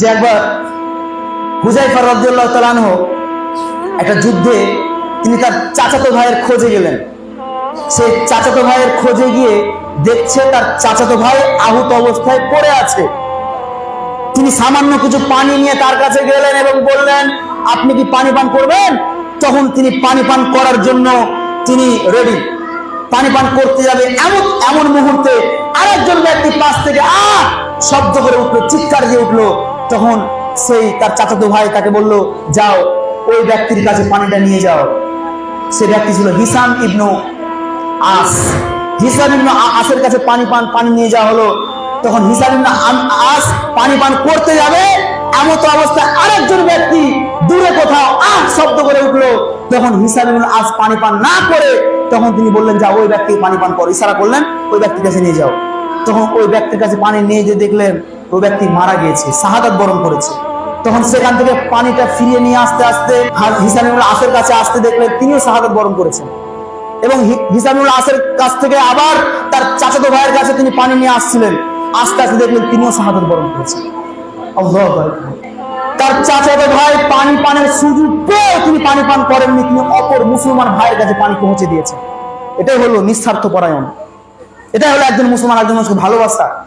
যে একবার হুজাইফার রাদিয়াল্লাহু তাআলা আনহু একটা যুদ্ধে তিনি তার চাচাতো ভাইয়ের খোঁজে গেলেন। সে চাচাতো ভাইয়ের খোঁজে গিয়ে দেখছে তার চাচাতো ভাই আহত অবস্থায় পড়ে আছে। তিনি সামান্য কিছু পানি নিয়ে তার কাছে গেলেন এবং বললেন, আপনি কি পানি পান করবেন? তখন তিনি পানি পান করার জন্য তিনি রেডি পানি পান করতে যাবে এমন এমন মুহূর্তে আরেকজন ব্যক্তি পাশ থেকে আ শব্দ করে উঠল, চিৎকার দিয়ে উঠল। তখন সেই তার চাচাতো ভাই তাকে বলল, যাও, ওই ব্যক্তির কাছে পানিটা নিয়ে যাও। সে ব্যক্তি ছিল হিসাম ইবনু আস। হিসাম ইবনু আসের কাছে পানি পান, পানি নিয়ে যাওয়া হলো। তখন হিসাম ইবনু আস পানি পান করতে যাবে এমন তো অবস্থায় আরেকজন ব্যক্তি দূরে কোথাও আহ শব্দ করে উঠল। তখন হিসাম ইবনু আস পানি পান না করে তখন তিনি বললেন, যাও, ওই ব্যক্তি পানি পান করো, ইশারা করলেন, ওই ব্যক্তির কাছে নিয়ে যাও। তখন ওই ব্যক্তির কাছে পানি নিয়ে যে দেখলেন ওই ব্যক্তি মারা গিয়েছে, শাহাদাত বরণ করেছে। তখন সেখান থেকে পানিটা ফিরিয়ে নিয়ে আসতে আসতে হা- হিসাম আসের কাছে আসতে দেখলেন তিনিও শাহাদাত বরণ করেছেন। এবং হি- হিসামুল আসের কাছ থেকে আবার তার চাচাতো ভাইয়ের কাছে তিনি পানি নিয়ে আসছিলেন। আস্তে আস্তে দেখলেন তিনিও শাহাদত বরণ করেছেন। তার চাচাতো ভাই পানি পানের সুযোগ পেয়ে তিনি পানি পান করেননি, তিনি অপর মুসলমান ভাইয়ের কাছে পানি পৌঁছে দিয়েছেন। এটাই হলো নিঃস্বার্থ পরায়ণ এটাই হলো একজন মুসলমান, একজন মানুষকে ভালোবাসা।